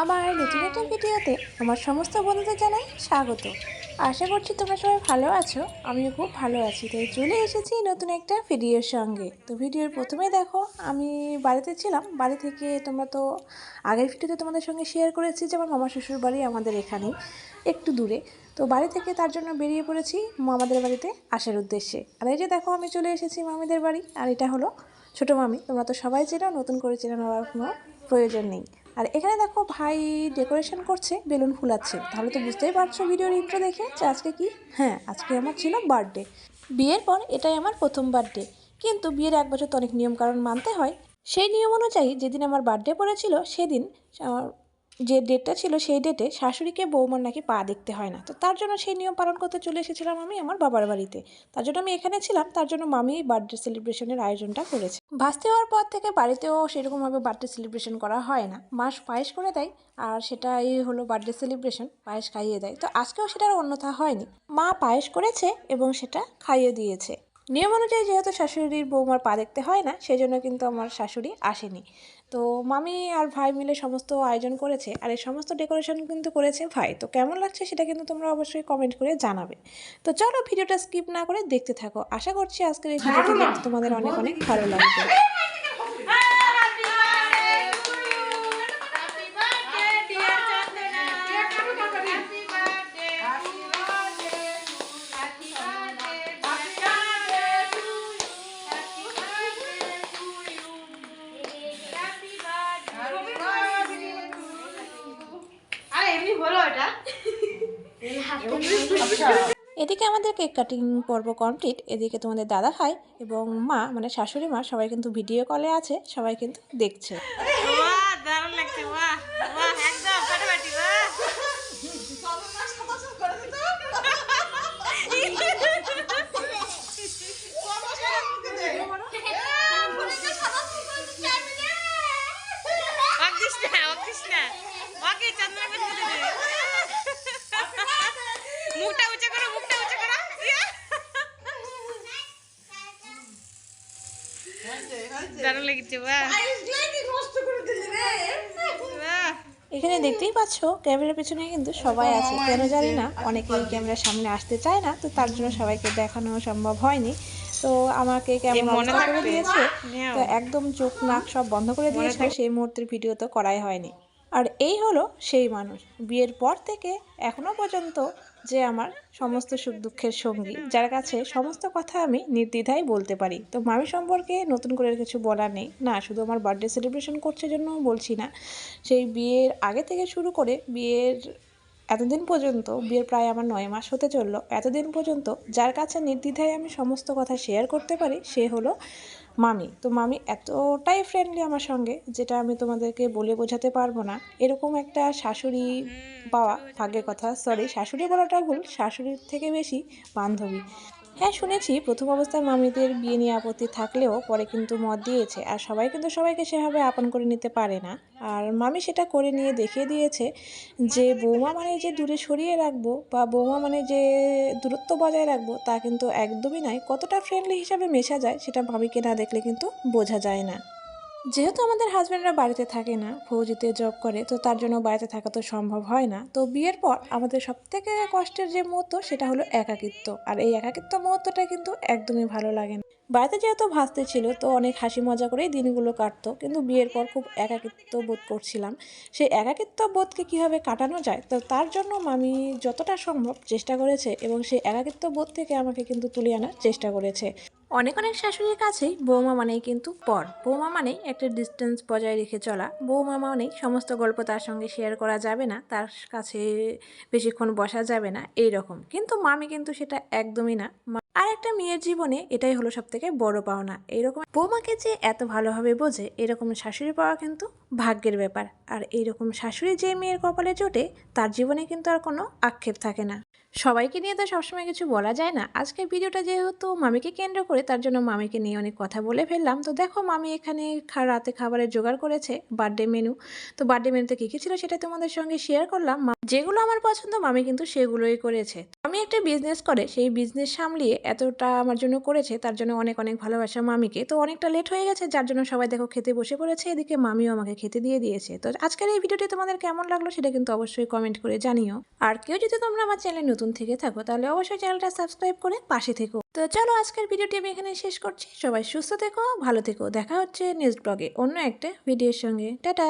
আমার নতুন নতুন ভিডিওতে আমার সমস্ত বন্ধুদের জানাই স্বাগত। আশা করছি তোমরা সবাই ভালো আছো, আমিও খুব ভালো আছি। তাই চলে এসেছি নতুন একটা ভিডিওর সঙ্গে। তো ভিডিওর প্রথমে দেখো, আমি বাড়িতে ছিলাম। বাড়ি থেকে তোমরা তো আগের ভিডিওতে তোমাদের সঙ্গে শেয়ার করেছি যে আমার মামা শ্বশুর বাড়ি আমাদের এখানে, একটু দূরে। তো বাড়ি থেকে তার জন্য বেরিয়ে পড়েছি মামাদের বাড়িতে আসার উদ্দেশ্যে। আর এই যে দেখো, আমি চলে এসেছি মামিদের বাড়ি। আর এটা হলো ছোটো মামি। তোমরা তো সবাই চেনো, নতুন করে চেনা কোনো প্রয়োজন নেই। আর এখানে দেখো ভাই ডেকোরেশন করছে, বেলুন ফুলাচ্ছে। তাহলে তো বুঝতেই পারছ ভিডিওর ইন্ট্রো দেখে যে আজকে কি? হ্যাঁ আজকে আমার ছিল বার্থডে বিয়ের পর এটাই আমার প্রথম বার্থডে কিন্তু বিয়ের এক বছর তো অনেক নিয়মকানুন মানতে হয়। সেই নিয়ম অনুযায়ী যেদিন আমার বার্থডে পড়েছিল, সেদিন যে ডেটটা ছিল সেই ডেটে শাশুড়িকে বৌমার নাকি পা দেখতে হয় না। তো তার জন্য সেই নিয়ম পালন করতে চলে এসেছিলাম আমি আমার বাবার বাড়িতে। তার জন্য আমি এখানে ছিলাম, তার জন্য মামি এই বার্থডে সেলিব্রেশনের আয়োজনটা করেছে। ভাসতে হওয়ার পর থেকে বাড়িতেও সেরকমভাবে বার্থডে সেলিব্রেশন করা হয় না। মাস পায়েস করে দেয় আর সেটাই হলো বার্থডে সেলিব্রেশন পায়েস খাইয়ে দেয়। তো আজকেও সেটার অন্যথা হয়নি। মা পায়েস করেছে এবং সেটা খাইয়ে দিয়েছে। নিয়ম অনুযায়ী যেহেতু শাশুড়ির বৌমার পা দেখতে হয় না সেই জন্য কিন্তু আমার শাশুড়ি আসেনি। তো মামি আর ভাই মিলে সমস্ত আয়োজন করেছে আর এই সমস্ত ডেকোরেশন কিন্তু করেছে ভাই। তো কেমন লাগছে সেটা কিন্তু তোমরা অবশ্যই কমেন্ট করে জানাবে। তো চলো ভিডিওটা স্কিপ না করে দেখতে থাকো। আশা করছি আজকের এই ভিডিওটি তোমাদের অনেক অনেক ভালো লাগবে। এদিকে আমাদের কেক কাটিং পর্ব কমপ্লিট এদিকে তোমাদের দাদা ভাই এবং মা মানে শাশুড়ি মা সবাই কিন্তু ভিডিও কলে আছে, সবাই কিন্তু দেখছে। দারুণ লাগছে, বাহ বাহ একদম ফাটাফাটি বাহ ওকে দিস না ওকে দিস না ওকে চন্দ্র করতে দে মুখটা উঁচা করো মুখটা উঁচা করো দারুণ লেগেছে বাহ। বাহ। এখানে দেখতেই পাচ্ছ ক্যামেরার পেছনে কিন্তু সবাই আছে। কেন জানি না অনেকেই ক্যামেরার সামনে আসতে চায় না তো তার জন্য সবাইকে দেখানো সম্ভব হয়নি। তো আমাকে ক্যামেরা মনে করে দিয়েছে। তো একদম চোখ নাক সব বন্ধ করে দিয়েছিল সেই মুহূর্তের ভিডিও তো করাই হয়নি। আর এই হলো সেই মানুষ। বিয়ের পর থেকে এখনও পর্যন্ত যে আমার সমস্ত সুখ দুঃখের সঙ্গী, যার কাছে সমস্ত কথা আমি নির্দ্বিধায় বলতে পারি। তো মামি সম্পর্কে নতুন করে কিছু বলার নেই। না, শুধু আমার বার্থডে সেলিব্রেশন করছে জন্য বলছি না। সেই বিয়ের আগে থেকে শুরু করে বিয়ের এতদিন পর্যন্ত, বিয়ের প্রায় আমার নয় মাস হতে চলল, এতদিন পর্যন্ত যার কাছে নির্দ্বিধায় আমি সমস্ত কথা শেয়ার করতে পারি, সে হলো মামি, তো মামি এতটাই ফ্রেন্ডলি আমার সঙ্গে, যেটা আমি তোমাদেরকে বলে বোঝাতে পারব না। এরকম একটা শাশুড়ি পাওয়া ভাগ্যের কথা। সরি শাশুড়ি বলাটা ভুল, শাশুড়ির থেকে বেশি বান্ধবী। হ্যাঁ শুনেছি। প্রথম অবস্থায় মামিদের বিয়ে নিয়ে আপত্তি থাকলেও পরে কিন্তু মত দিয়েছে। আর সবাই কিন্তু সবাইকে সেভাবে আপন করে নিতে পারে না। আর মামি সেটা করে নিয়ে দেখিয়ে দিয়েছে যে, বৌমা মানে যে দূরে সরিয়ে রাখব বা বৌমা মানে যে দূরত্ব বজায় রাখব, তা কিন্তু একদমই নয়। কতটা ফ্রেন্ডলি হিসাবে মেশা যায় সেটা মামিকে না দেখলে কিন্তু বোঝা যায় না। যেহেতু আমাদের হাজব্যান্ডরা বাড়িতে থাকে না ফৌজিতে জব করে, তো তার জন্য বাড়িতে থাকা তো সম্ভব হয় না। তো বিয়ের পর আমাদের সব থেকে কষ্টের যে মুহূর্ত, সেটা হলো একাকিত্ব। আর এই একাকিত্ব মুহূর্তটা কিন্তু একদমই ভালো লাগে না। বাড়িতে যেহেতু ভাসতে ছিল, তো অনেক হাসি মজা করেই দিনগুলো কাটতো। কিন্তু বিয়ের পর খুব একাকিত্ব বোধ করছিলাম। সেই একাকিত্ব বোধকে কীভাবে কাটানো যায়, তো তার জন্য মামি যতটা সম্ভব চেষ্টা করেছে এবং সেই একাকিত্ব বোধ থেকে আমাকে কিন্তু তুলে আনার চেষ্টা করেছে। অনেক অনেক শাশুড়ির কাছে বৌমা মানেই কিন্তু পর। বৌমা মানেই একটা ডিস্টেন্স বজায় রেখে চলা। বৌমা মানেই সমস্ত গল্প তার সঙ্গে শেয়ার করা যাবে না, তার কাছে বেশিক্ষণ বসা যাবে না এই রকম কিন্তু মামি কিন্তু সেটা একদমই না। আর একটা মেয়ের জীবনে এটাই হলো সব থেকে বড় পাওনা। এইরকম বৌমাকে যে এত ভালোভাবে বোঝে, এরকম শাশুড়ি পাওয়া কিন্তু ভাগ্যের ব্যাপার। আর এইরকম শাশুড়ি যে মেয়ের কপালে জোটে, তার জীবনে কিন্তু আর কোনো আক্ষেপ থাকে না। সবাইকে নিয়ে তো সবসময় কিছু বলা যায় না। আজকের ভিডিওটা যেহেতু মামিকে কেন্দ্র করে, তার জন্য মামিকে নিয়ে অনেক কথা বলে ফেললাম। তো দেখো, মামি এখানে রাতে খাবারের জোগাড় করেছে বার্থডে মেনু তো বার্থডে মেনুতে কী কী ছিল সেটা তোমাদের সঙ্গে শেয়ার করলাম। যেগুলো আমার পছন্দ, মামি কিন্তু সেগুলোই করেছে। মামি একটা বিজনেস করে, সেই বিজনেস সামলিয়ে এতটা আমার জন্য করেছে, তার জন্য অনেক অনেক ভালোবাসা মামিকে। তো অনেকটা লেট হয়ে গেছে, যার জন্য সবাই দেখো খেতে বসে পড়েছে, এদিকে মামিও আমাকে খেতে দিয়ে দিয়েছে। তো আজকের এই ভিডিওটি তোমাদের কেমন লাগল সেটা কিন্তু অবশ্যই কমেন্ট করে জানিও। আর কেউ যদি তোমরা আমার চ্যানেলে নতুন থেকে থাকো, তাহলে অবশ্যই চ্যানেলটা সাবস্ক্রাইব করে পাশে থেকো। তো চলো আজকের ভিডিওটি আমি এখানে শেষ করছি। সবাই সুস্থ থেকো, ভালো থেকো। দেখা হচ্ছে নেক্সট ব্লগে অন্য একটা ভিডিওর সঙ্গে। টাটা!